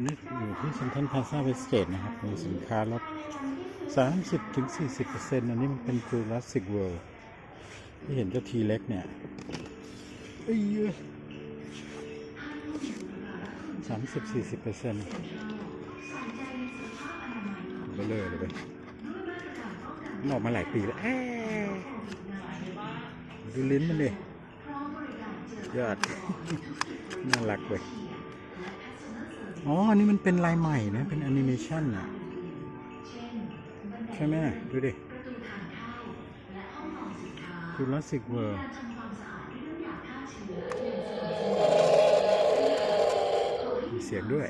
ันนี้อยู่ที่เซ็นทรัลพาซาเวสเกตนะครับ มีสินค้าลด 30ถึง40%อันนี้มันเป็นจูราสสิกเวิลด์ที่เห็นเจ้าทีเล็กเนี่ยเอ้ยสามสิบสี่สิบเปอร์เซ็นต์เบลอเลยไปนออกมาหลายปีแล้วดูลิ้นมันดิยอด น่ารักเว้ย อ๋อ อันนี้มันเป็นลายใหม่นะ เป็นแอนิเมชันอะ ใช่ไหมดูดิ Jurassic World มีเสียงด้วย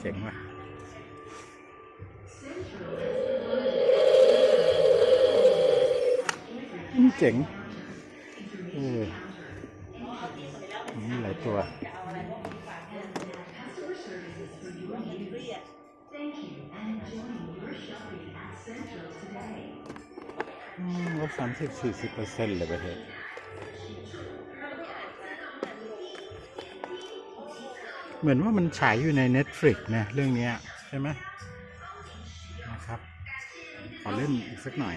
เจ๋งว่ะอืมเจ๋ง สามสิบสี่สิบเปอร์เซ็นต์เลยประเทศเหมือนว่ามันฉายอยู่ใน Netflix นะเรื่องเนี้ยใช่ไหมนะครับ ขอเล่นอีกสักหน่อย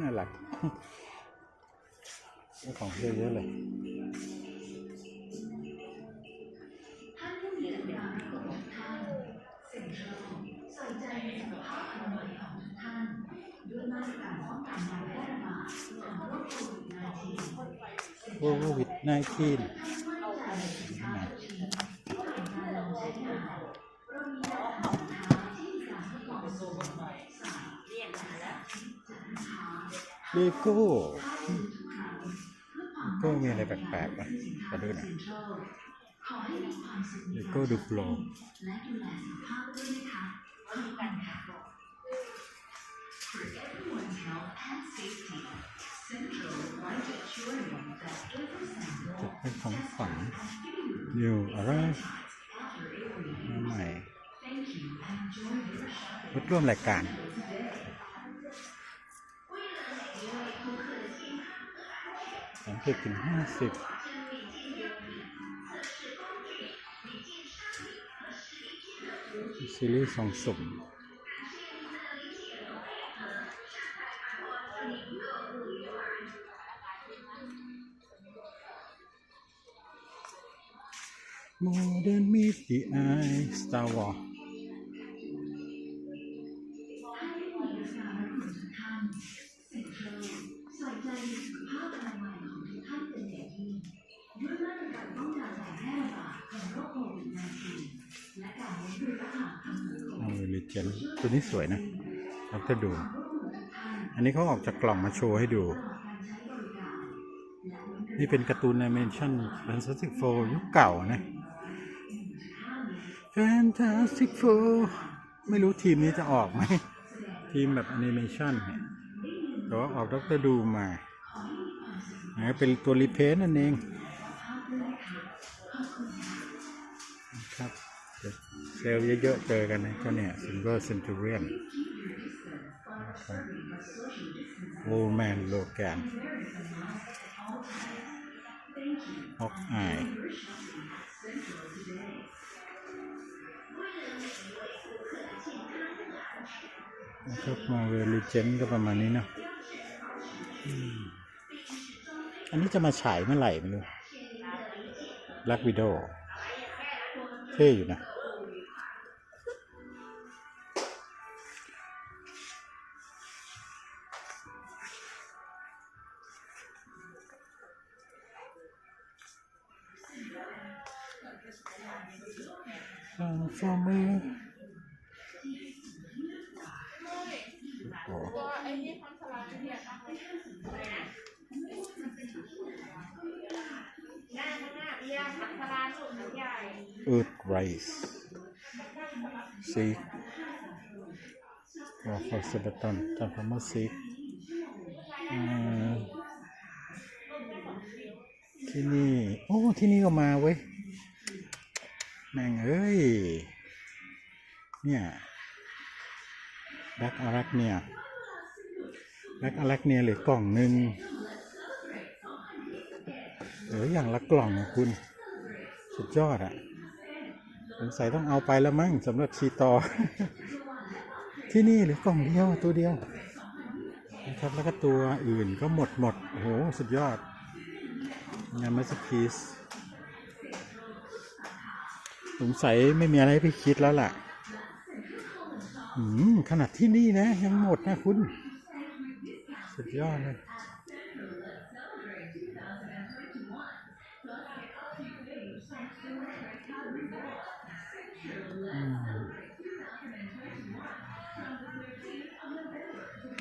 น่ารักของเยอะเยอะเลย โควิด19เลโก้ก้มีอะไรแปลกๆไหมมาดูหน่อยเลโก้ดูโปร จะเป็นของฝันนิวอะไรมาใหม่รถร่วมรายการสามสิบถึงห้าสิบซีรีส์สองสุ่ม ดิร์นมีดีไอสตาร์วอร์เอาลิเจนตัวนี้สวยนะเราจะดู อันนี้เขาออกจากกล่องมาโชว์ให้ดู นี่เป็นการ์ตูนแอนิเมชัน Fantastic Four ยุคเก่านะ Fantastic Four ไม่รู้ทีมนี้จะออกไหม ทีมแบบแอนิเมชันเนี่ยแต่ว่าออกด็อกเตอร์ดูมาเป็นตัวรีเพนนั่นเองนะครับเซลล์เยอะๆเจอกันนะก็เนี่ย Silver Centurion นะครับ Old Man Logan ฮอกอาย นะครับมาเวลิเจนก็ประมาณนี้เนาะอันนี้จะมาฉายเมื่อไหร่ไม่รู้ Black Widow เท่อยู่นะ ตัวไอ้ที่คอนสลาเนี่ยนะคะหน้าข้างหน้าเอียงคอนสลาลูกใหญ่ Earth Rise Seek War for Sabaton Transformer Seek อ่าที่นี่ โอ้ ที่นี่ก็มาเว้ยแม่งเอ้ย เนี่ย แบ็กอารักเนียแลกอเล็กเนียเหลือกล่องหนึ่งเหลืออย่างละกล่องอะคุณ สุดยอดอะสงสัยต้องเอาไปแล้วมั้งสำหรับชีตอ ที่นี่เหลือกล่องเดียวตัวเดียวนะครับแล้วก็ตัวอื่นก็หมดหมดโอ้โห สุดยอดงานมัสพีซสงสัยไม่มีอะไรให้พี่คิดแล้วล่ะ ขนาดที่นี่นะ ยังหมดนะคุณ สุดยอดเลย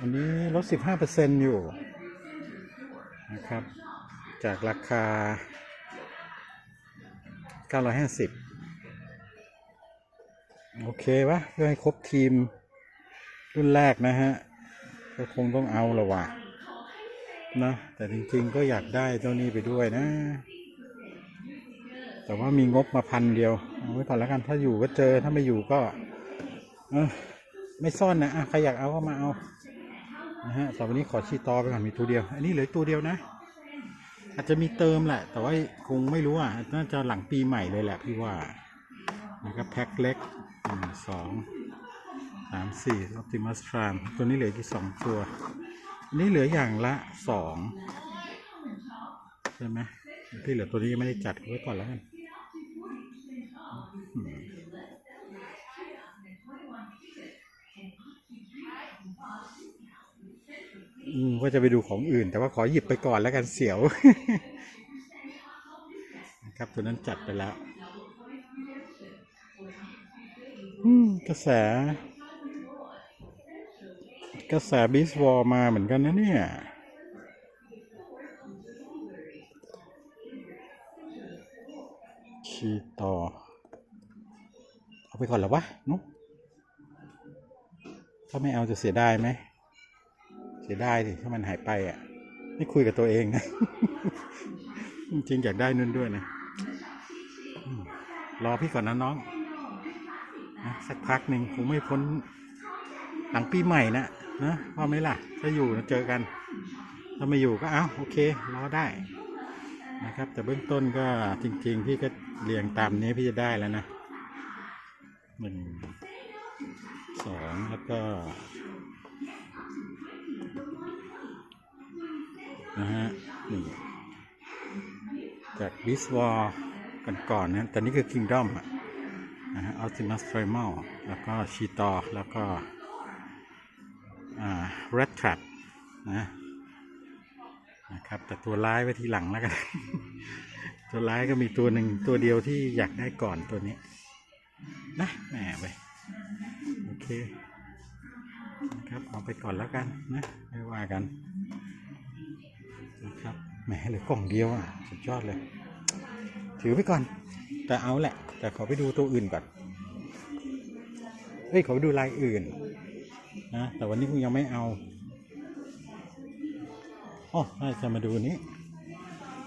อันนี้ลด 15%อยู่ นะครับ จากราคา 950 โอเควะเพื่อให้ครบทีมรุ่นแรกนะฮะก็คงต้องเอาละว่ะนะแต่จริงๆก็อยากได้เจ้านี้ไปด้วยนะ แต่ว่ามีงบมาพันเดียวเอาไว้ก่อนแล้วกันถ้าอยู่ก็เจอถ้าไม่อยู่ก็เออไม่ซ่อนนะใครอยากเอาก็มาเอานะฮะสำหรับวันนี้ขอชีตอไปก่อนมีตัวเดียว อันนี้เหลือตัวเดียวนะ อาจจะมีเติมแหละ แต่ว่าคงไม่รู้อะน่าจะหลังปีใหม่เลยแหละพี่ว่านะครับแพ็คเล็ก หนึ่งสองสามสี่ออ t ติมัสทรามตัวนี้เหลือกี่สองตัวอันนี้เหลืออย่างละสองใช่ไหมที่เหลือตัวนี้ยังไม่ได้จัดไว้ก่อนแล้วกันอืมว่าจะไปดูของอื่น แต่ว่าขอหยิบไปก่อนแล้วกันเสียว นะครับตัวนั้นจัดไปแล้ว กระแส กระแสบีสวอลมาเหมือนกันนะเนี่ยชีต่อ เอาไปก่อนหรอวะนุ๊กถ้าไม่เอาจะเสียดายไหม เสียดายดิถ้ามันหายไปอะนี่คุยกับตัวเองนะ จริงอยากได้นุ่นด้วยนะ รอพี่ก่อนนะน้อง นะสักพักหนึ่งคงไม่พ้นหลังปีใหม่นะนะว่าไหมล่ะถ้าอยู่นะเจอกันถ้าไม่อยู่ก็เอาโอเครอได้นะครับ แต่เบื้องต้นก็จริง ๆ พี่ก็เรียงตามนี้พี่จะได้แล้วนะหนึ่งสองแล้วก็นะฮะนี่จากบิสวอลกันก่อนๆนะแต่นี่คือ Kingdom อะ นะฮะ Optimus Primal แล้วก็ชีตอแล้วก็อ่า Red Trap นะนะครับ แต่ตัวร้ายไว้ทีหลังแล้วกัน ตัวร้ายก็มีตัวหนึ่งตัวเดียวที่อยากได้ก่อนตัวนี้ นะแหมไปโอเคนะครับเอาไปก่อนแล้วกันนะไม่ว่ากันนะครับแหมเหลือกล่องเดียวอะสุดยอดเลย ถือไปก่อน แต่เอาแหละ แต่ขอไปดูตัวอื่นก่อนเฮ้ยขอไปดูลายอื่นนะแต่วันนี้คงยังไม่เอาอ๋อน่าจะมาดูนี้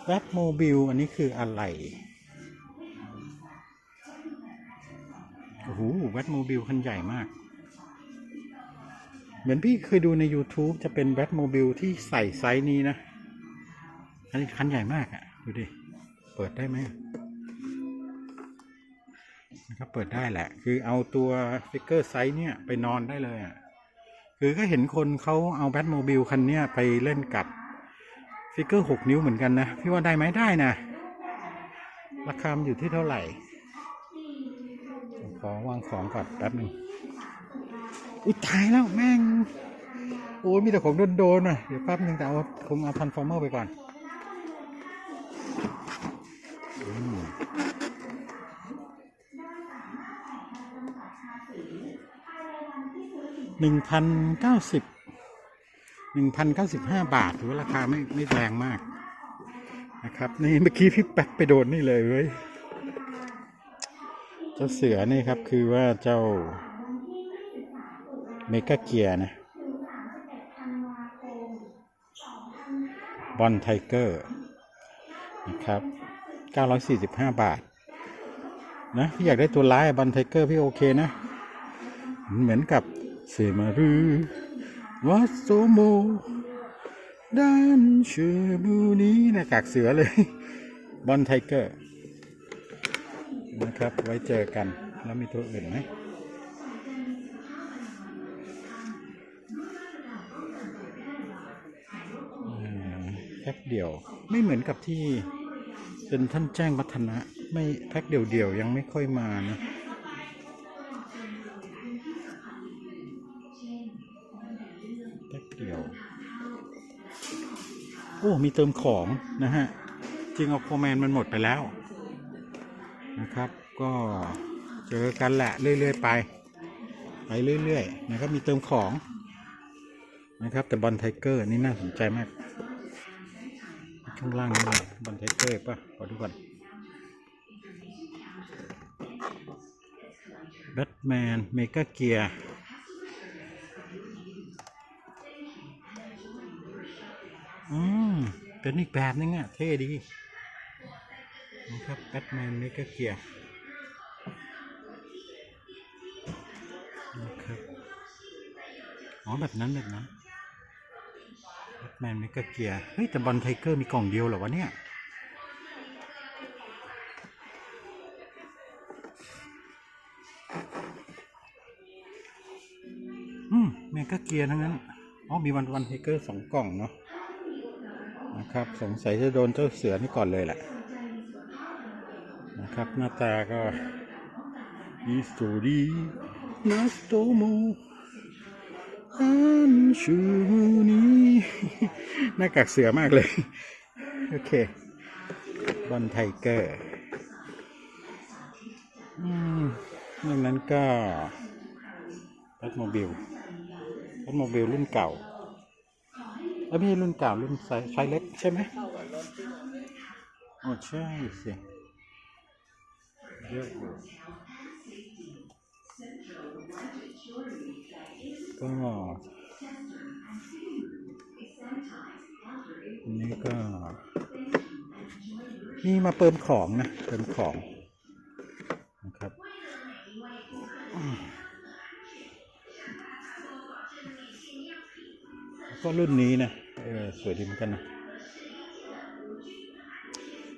แบทโมบิลอันนี้คืออะไรโอ้โหแบทโมบิลคันใหญ่มาก เหมือนพี่เคยดูใน YouTube จะเป็นแบทโมบิลที่ใส่ไซส์นี้นะ อันนี้คันใหญ่มากอะ่ะ ดูดิ เปิดได้ไหม นะครับเปิดได้แหละ คือเอาตัวฟิกเกอร์ไซส์เนี่ยไปนอนได้เลยอะคือก็เห็นคนเขาเอาแบทโมบิลคันเนี้ยไปเล่นกับฟิกเกอร์หกนิ้วเหมือนกันนะ พี่ว่าได้ไหมได้นะ ราคาอยู่ที่เท่าไหร่ ขอวางของก่อนแป๊บหนึ่งอุ้ยตายแล้วแม่ง โอ้ยมีแต่ของโดนๆน่ะเดี๋ยวแป๊บหนึ่งแต่เอาคงเอาทันฟอร์เมอร์ไปก่อน หนึ่งพันเก้าสิบหนึ่งพันเก้าสิบห้าบาทถือว่าราคาไม่ไม่แรงมากนะครับ นี่เมื่อกี้พี่แป๊บไปโดนนี่เลยเว้ยเจ้าเสือนี่ครับคือว่าเจ้าเมกาเกียร์นะบอลไทเกอร์นะครับ 945 บาท นะพี่อยากได้ตัวร้ายบอลไทเกอร์พี่โอเคนะ เหมือนกับ เซมารุวาโซโมด้านชูบูนี้หน้ากากเสือเลย บอลไทเกอร์ นะครับ ไว้เจอกัน แล้วมีตัวอื่นไหมแพ็คเดี่ยว ไม่เหมือนกับที่เป็นท่านแจ้งวัฒนะ ไม่แพ็คเดี่ยวๆ ยังไม่ค่อยมานะ โอ้มีเติมของนะฮะ จริงเอาโคแมนมันหมดไปแล้ว นะครับ ก็เจอกันแหละเรื่อยๆไป ไปเรื่อยๆนะครับมีเติมของนะครับแต่บอลไทเกอร์นี่น่าสนใจมาก ข้างล่างนี่เลยบอลไทเกอร์ป่ะขอดูก่อนแบทแมนเมกาเกียร์ เป็นอีกแบบนึงอะ เท่ดีนะครับแบทแมนเมกาเกียร์นะครับอ๋อแบบนั้นแบบนั้นแบทแมนเมกาเกียร์เฮ้ยแต่บอลไทเกอร์มีกล่องเดียวเหรอวะเนี่ยอืมเมกาเกียร์ทั้งนั้นอ๋อมีวันวันไทเกอร์สองกล่องเนาะ นะครับ สงสัยจะโดนเจ้าเสือนี่ก่อนเลยแหละนะครับ หน้าตาก็อีสตูดีนาสโตโมอันชูนีหน้ากากเสือมากเลย โอเค บอลไทเกอร์อืมนอกนั้นก็แบทโมบิลแบทโมบิลรุ่นเก่า แล้วไม่ใช่รุ่นเก่ารุ่นไซส์ไซส์เล็กใช่ไหมโอ้ใช่สิเยอะอยู่ก็นนี้ก็มีมาเติมของนะเติมของนะครับก็รุ่นนี้นะ สวยดีเหมือนกันนะ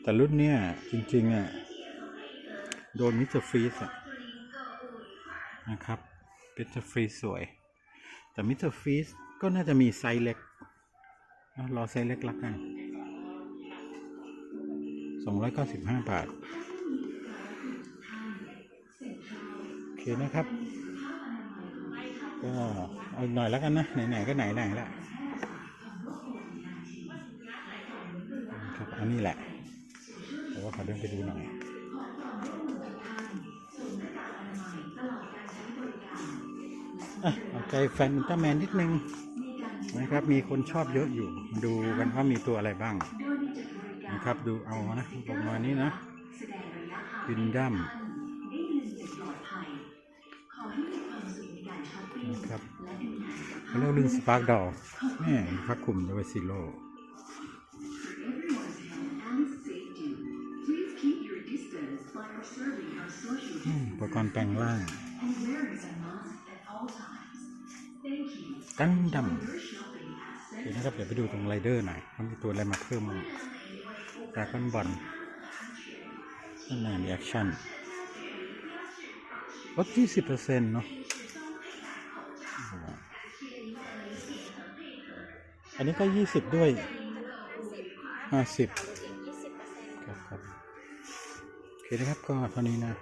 แต่รุ่นเนี้ยจริง ๆ อะ โดนมิสเตอร์ฟรีสอะ นะครับมิสเตอร์ฟรีสสวย แต่มิสเตอร์ฟรีสก็น่าจะมีไซส์เล็กรอไซส์เล็กละกันสองร้อยเก้าสิบห้าบาท โอเคนะครับ ก็เอาหน่อยแล้วกันนะ ไหน ๆ ก็ไหนๆละ อันนี้แหละแต่ว่าขอเดินไปดูหน่อยอะเอาใจแฟนอุลตร้าแมนนิดนึงนะครับ มีคนชอบเยอะอยู่ มาดูกันว่ามีตัวอะไรบ้าง นะครับดูเอานะประมาณนี้นะวินดัมนะครับเขาเรียกรุ่นสปาร์กดอลแม่พักกลุ่มโดยซิโล อืมอุปกรณ์แปลงร่างกันดัม Your shopping at เดี๋ยวนะครับเดี๋ยวไปดูตรงไรเดอร์หน่อยมันมีตัวอะไรมาเพิ่มมั้งดราก้อนบอลนั่นไงรีแอคชั่นลดยี่สิบเปอร์เซ็นต์เนาะอันนี้ก็ยี่สิบด้วยห้าสิบ เคนะครับก็เท่านี้นะ